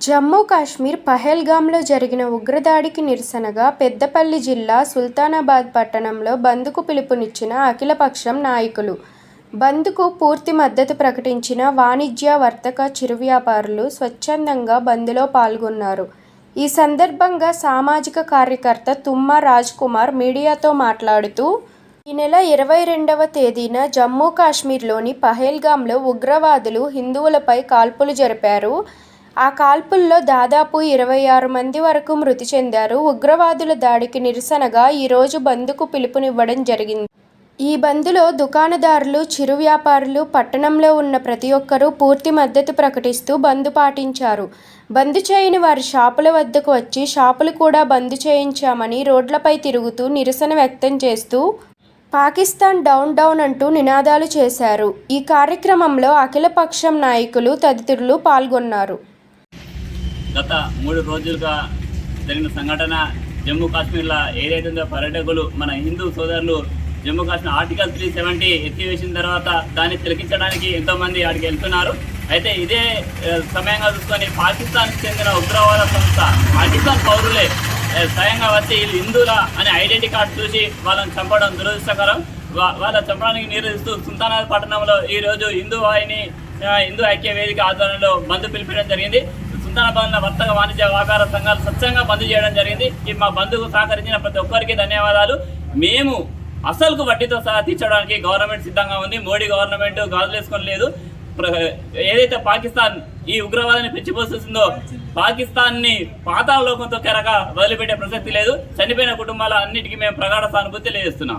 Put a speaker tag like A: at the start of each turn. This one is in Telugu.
A: జమ్మూ కాశ్మీర్ పహల్గామ్లో జరిగిన ఉగ్రదాడికి నిరసనగా పెద్దపల్లి జిల్లా సుల్తానాబాద్ పట్టణంలో బంద్కు పిలుపునిచ్చిన అఖిలపక్షం నాయకులు. బంద్కు పూర్తి మద్దతు ప్రకటించిన వాణిజ్య వర్తక చిరు వ్యాపారులు స్వచ్ఛందంగా బంద్లో పాల్గొన్నారు. ఈ సందర్భంగా సామాజిక కార్యకర్త తుమ్మ రాజ్ కుమార్ మీడియాతో మాట్లాడుతూ ఈ నెల ఇరవై రెండవ తేదీన జమ్మూ కాశ్మీర్లోని పహల్గామ్లో ఉగ్రవాదులు హిందువులపై కాల్పులు జరిపారు. ఆ కాల్పుల్లో దాదాపు ఇరవై ఆరు మంది వరకు మృతి చెందారు. ఉగ్రవాదుల దాడికి నిరసనగా ఈరోజు బంద్కు పిలుపునివ్వడం జరిగింది. ఈ బంద్లో దుకాణదారులు చిరు వ్యాపారులు పట్టణంలో ఉన్న ప్రతి ఒక్కరూ పూర్తి మద్దతు ప్రకటిస్తూ బంద్ పాటించారు. బంద్ చేయని వారి షాపుల వద్దకు వచ్చి షాపులు కూడా బంద్ చేయించామని రోడ్లపై తిరుగుతూ నిరసన వ్యక్తం చేస్తూ పాకిస్తాన్ డౌన్ డౌన్ అంటూ నినాదాలు చేశారు. ఈ కార్యక్రమంలో అఖిలపక్షం నాయకులు తదితరులు పాల్గొన్నారు.
B: గత మూడు రోజులుగా జరిగిన సంఘటన జమ్మూ కాశ్మీర్లో ఏదైతే ఉందో పర్యాటకులు మన హిందూ సోదరులు Jammu Kashmir article three seventy ఎత్తివేసిన తర్వాత దాన్ని తిలకించడానికి ఎంతోమంది అక్కడికి వెళ్తున్నారు. అయితే ఇదే సమయంగా చూసుకొని పాకిస్తాన్కి చెందిన ఉగ్రవాద సంస్థ పాకిస్తాన్ పౌరులే స్వయంగా వచ్చి వీళ్ళు హిందువుల అనే ఐడెంటిటీ కార్డు చూసి వాళ్ళని చంపడం దురదృష్టకరం. వాళ్ళ చంపడానికి నిరోధిస్తూ సుల్తానాబాద్ పట్టణంలో ఈ రోజు హిందూ వాహిని హిందూ ఐక్య వేదిక ఆధ్వర్యంలో బంధు పిలిపించడం జరిగింది. సుల్తానాబాద్ వర్తక వాణిజ్య వ్యాపార సంఘాలు స్వచ్ఛంగా బంద్ చేయడం జరిగింది. ఈ మా బంధుకు సహకరించిన ప్రతి ఒక్కరికి ధన్యవాదాలు. మేము అసలుకు వడ్డీతో సహా తీర్చడానికి గవర్నమెంట్ సిద్ధంగా ఉంది. మోడీ గవర్నమెంట్ గాజులేసుకొని లేదు. ఏదైతే పాకిస్తాన్ ఈ ఉగ్రవాదాన్ని పెంచిపోస్తుందో పాకిస్తాన్ని పాతాళ లోకంతో కెరగా వదిలిపెట్టే ప్రసక్తి లేదు. చనిపోయిన కుటుంబాల అన్నిటికీ మేము ప్రగాఢ సానుభూతి తెలియజేస్తున్నాం.